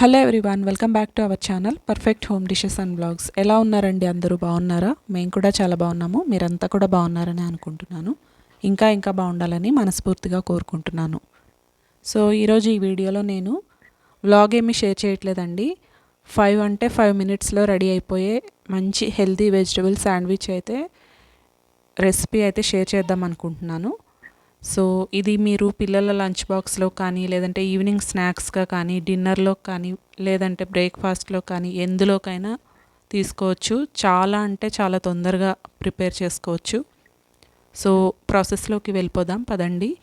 Hello everyone welcome back to our channel perfect home dishes and blogs. ఎలా ఉన్నారండి అందరూ? బాగున్నారా? మేము కూడా చాలా బాగున్నాము. మీరంతా కూడా బాగున్నారని అనుకుంటున్నాను. ఇంకా ఇంకా బాగుండాలని మనస్ఫూర్తిగా కోరుకుంటున్నాను. సో ఈరోజు ఈ వీడియోలో నేను వ్లాగ్ ఏమీ షేర్ చేయట్లేదండి. ఫైవ్ అంటే ఫైవ్ మినిట్స్లో రెడీ అయిపోయే మంచి హెల్తీ వెజిటబుల్ శాండ్విచ్ అయితే రెసిపీ అయితే షేర్ చేద్దాం అనుకుంటున్నాను. సో ఇది మీరు పిల్లల లంచ్ బాక్స్లో కానీ లేదంటే ఈవినింగ్ స్నాక్స్గా కానీ డిన్నర్లో కానీ లేదంటే బ్రేక్ఫాస్ట్లో కానీ ఎందులోకైనా తీసుకోవచ్చు. చాలా అంటే చాలా తొందరగా ప్రిపేర్ చేసుకోవచ్చు. సో ప్రాసెస్లోకి వెళ్ళిపోదాం పదండి.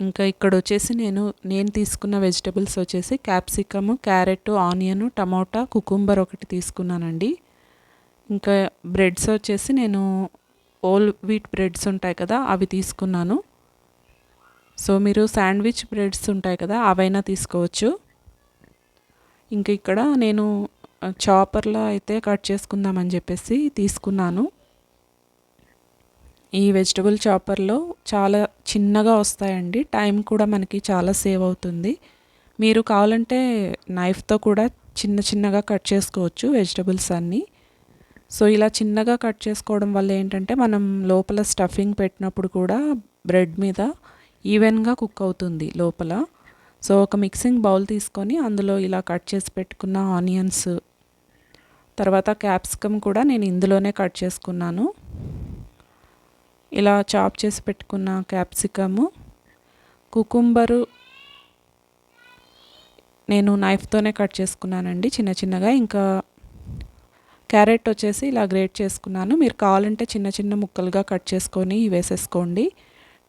ఇంకా ఇక్కడ వచ్చేసి నేను నేను తీసుకున్న వెజిటబుల్స్ వచ్చేసి capsicum carrot onion tomato cucumber ఒకటి తీసుకున్నానండి. ఇంకా బ్రెడ్స్ వచ్చేసి నేను ఓల్ వీట్ బ్రెడ్స్ ఉంటాయి కదా అవి తీసుకున్నాను. సో మీరు శాండ్విచ్ బ్రెడ్స్ ఉంటాయి కదా అవైనా తీసుకోవచ్చు. ఇంకా ఇక్కడ నేను చాపర్లో అయితే కట్ చేసుకుందామని చెప్పేసి తీసుకున్నాను. ఈ వెజిటబుల్ చాపర్లో చాలా చిన్నగా వస్తాయండి. టైం కూడా మనకి చాలా సేవ్ అవుతుంది. మీరు కావాలంటే నైఫ్తో కూడా చిన్న చిన్నగా కట్ చేసుకోవచ్చు వెజిటబుల్స్ అన్నీ. సో ఇలా చిన్నగా కట్ చేసుకోవడం వల్ల ఏంటంటే మనం లోపల స్టఫింగ్ పెట్టినప్పుడు కూడా బ్రెడ్ మీద ఈవెన్గా కుక్ అవుతుంది లోపల. సో ఒక మిక్సింగ్ బౌల్ తీసుకొని అందులో ఇలా కట్ చేసి పెట్టుకున్న ఆనియన్స్ తర్వాత క్యాప్సికమ్ కూడా నేను ఇందులోనే కట్ చేసుకున్నాను. ఇలా చాప్ చేసి పెట్టుకున్న క్యాప్సికము కుకుంబరు నేను నైఫ్తోనే కట్ చేసుకున్నానండి చిన్న చిన్నగా. ఇంకా క్యారెట్ వచ్చేసి ఇలా గ్రేట్ చేసుకున్నాను. మీరు కావాలంటే చిన్న చిన్న ముక్కలుగా కట్ చేసుకొని వేసేసుకోండి.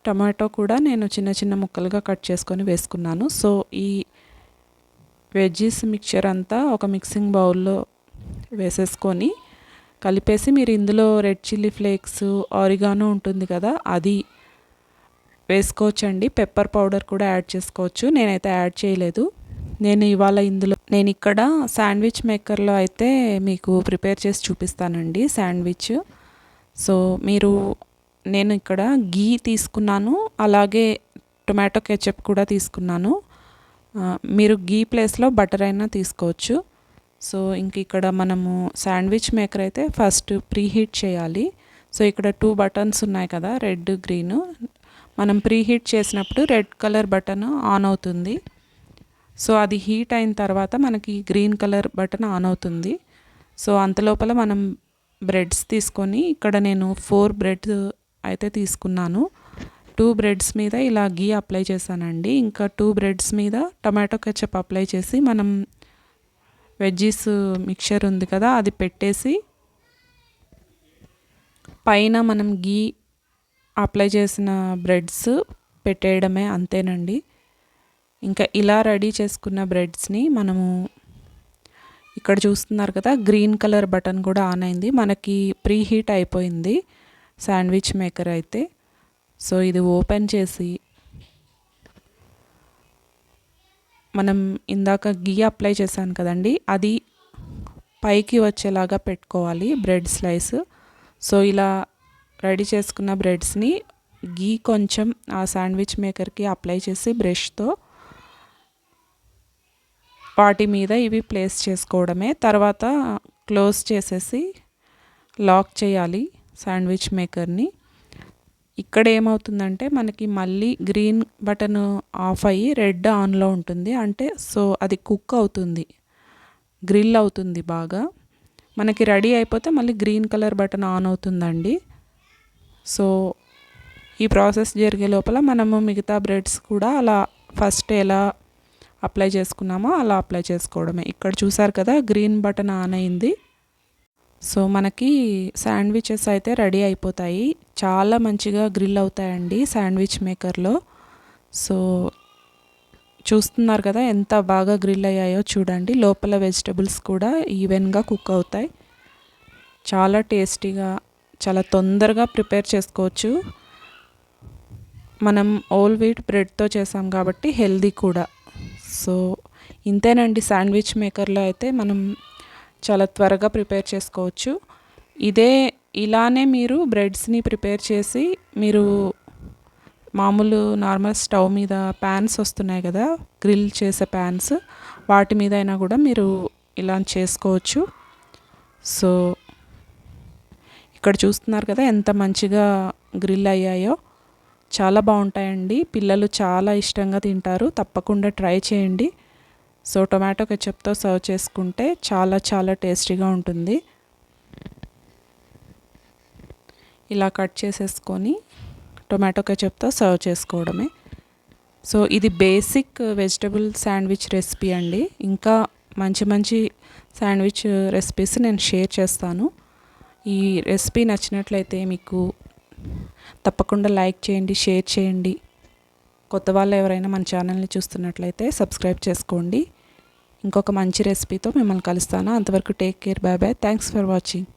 టమాటో కూడా నేను చిన్న చిన్న ముక్కలుగా కట్ చేసుకొని వేసుకున్నాను. సో ఈ వెజ్జీస్ మిక్చర్ అంతా ఒక మిక్సింగ్ బౌల్లో వేసేసుకొని కలిపేసి మీరు ఇందులో రెడ్ చిల్లీ ఫ్లేక్స్ ఆరిగానో ఉంటుంది కదా అది వేసుకోవచ్చండి. పెప్పర్ పౌడర్ కూడా యాడ్ చేసుకోవచ్చు. నేనైతే యాడ్ చేయలేదు. నేను ఇవాళ ఇందులో నేను ఇక్కడ శాండ్విచ్ మేకర్లో అయితే మీకు ప్రిపేర్ చేసి చూపిస్తానండి శాండ్విచ్. సో మీరు నేను ఇక్కడ గీ తీసుకున్నాను అలాగే టొమాటో కెచప్ కూడా తీసుకున్నాను. మీరు గీ ప్లేస్లో బటర్ అయినా తీసుకోవచ్చు. సో ఇంక ఇక్కడ మనము శాండ్విచ్ మేకర్ అయితే ఫస్ట్ ప్రీ హీట్ చేయాలి. సో ఇక్కడ టూ బటన్స్ ఉన్నాయి కదా రెడ్ గ్రీన్. మనం ప్రీ హీట్ చేసినప్పుడు రెడ్ కలర్ బటన్ ఆన్ అవుతుంది. సో అది హీట్ అయిన తర్వాత మనకి గ్రీన్ కలర్ బటన్ ఆన్ అవుతుంది. సో అంతలోపల మనం బ్రెడ్స్ తీసుకొని ఇక్కడ నేను ఫోర్ బ్రెడ్ అయితే తీసుకున్నాను. టూ బ్రెడ్స్ మీద ఇలా గీ అప్లై చేశానండి. ఇంకా టూ బ్రెడ్స్ మీద టమాటో కెచప్ అప్లై చేసి మనం వెజ్జీస్ మిక్చర్ ఉంది కదా అది పెట్టేసి పైన మనం గీ అప్లై చేసిన బ్రెడ్స్ పెట్టేయడమే అంతేనండి. ఇంకా ఇలా రెడీ చేసుకున్న బ్రెడ్స్ని మనము ఇక్కడ చూస్తున్నారు కదా గ్రీన్ కలర్ బటన్ కూడా ఆన్ అయింది. మనకి ప్రీ హీట్ అయిపోయింది. శాండ్విచ్ మేకర్ అయితే. సో ఇది ఓపెన్ చేసి మనం ఇందాక గీ అప్లై చేశాను కదండి అది పైకి వచ్చేలాగా పెట్టుకోవాలి బ్రెడ్ స్లైస్. సో ఇలా రెడీ చేసుకున్న బ్రెడ్స్ని గీ కొంచెం ఆ శాండ్విచ్ మేకర్కి అప్లై చేసి బ్రష్తో వాటి మీద ఇవి ప్లేస్ చేసుకోవడమే. తర్వాత క్లోజ్ చేసేసి లాక్ చేయాలి. శాండ్విచ్ మేకర్ని ఇక్కడ ఏమవుతుందంటే మనకి మళ్ళీ గ్రీన్ బటన్ ఆఫ్ అయ్యి రెడ్ ఆన్లో ఉంటుంది. అంటే సో అది కుక్ అవుతుంది. గ్రిల్ అవుతుంది బాగా. మనకి రెడీ అయిపోతే మళ్ళీ గ్రీన్ కలర్ బటన్ ఆన్ అవుతుందండి. సో ఈ ప్రాసెస్ జరిగే లోపల మనము మిగతా బ్రెడ్స్ కూడా అలా ఫస్ట్ ఎలా అప్లై చేసుకున్నామో అలా అప్లై చేసుకోవడమే. ఇక్కడ చూసారు కదా గ్రీన్ బటన్ ఆన్ అయింది. సో మనకి శాండ్విచెస్ అయితే రెడీ అయిపోతాయి. చాలా మంచిగా గ్రిల్ అవుతాయండి శాండ్విచ్ మేకర్లో. సో చూస్తున్నారు కదా ఎంత బాగా గ్రిల్ అయ్యాయో చూడండి. లోపల వెజిటబుల్స్ కూడా ఈవెన్గా కుక్ అవుతాయి. చాలా టేస్టీగా చాలా తొందరగా ప్రిపేర్ చేసుకోవచ్చు. మనం ఓల్ వీట్ బ్రెడ్తో చేసాం కాబట్టి హెల్దీ కూడా. సో ఇంతేనండి శాండ్విచ్ మేకర్లో అయితే మనం చాలా త్వరగా ప్రిపేర్ చేసుకోవచ్చు. ఇదే ఇలానే మీరు బ్రెడ్స్ని ప్రిపేర్ చేసి మీరు మామూలు నార్మల్ స్టవ్ మీద ప్యాన్స్ వస్తున్నాయి కదా గ్రిల్ చేసే ప్యాన్స్ వాటి మీద అయినా కూడా మీరు ఇలా చేసుకోవచ్చు. సో ఇక్కడ చూస్తున్నారు కదా ఎంత మంచిగా గ్రిల్ అయ్యాయో. చాలా బాగుంటాయండి. పిల్లలు చాలా ఇష్టంగా తింటారు. తప్పకుండా ట్రై చేయండి. సో టొమాటో కెచప్తో సర్వ్ చేసుకుంటే చాలా చాలా టేస్టీగా ఉంటుంది. ఇలా కట్ చేసేసుకొని టొమాటో కెచప్తో సర్వ్ చేసుకోవడమే. సో ఇది బేసిక్ వెజిటబుల్ శాండ్విచ్ రెసిపీ అండి. ఇంకా మంచి మంచి శాండ్విచ్ రెసిపీస్ నేను షేర్ చేస్తాను. ఈ రెసిపీ నచ్చినట్లయితే మీకు తప్పకుండా లైక్ చేయండి షేర్ చేయండి. కొత్త వాళ్ళు ఎవరైనా మన ఛానల్ని చూస్తున్నట్లయితే సబ్స్క్రైబ్ చేసుకోండి. ఇంకొక మంచి రెసిపీతో మిమ్మల్ని కలుస్తాను. అంతవరకు take care. Bye bye. Thanks for watching.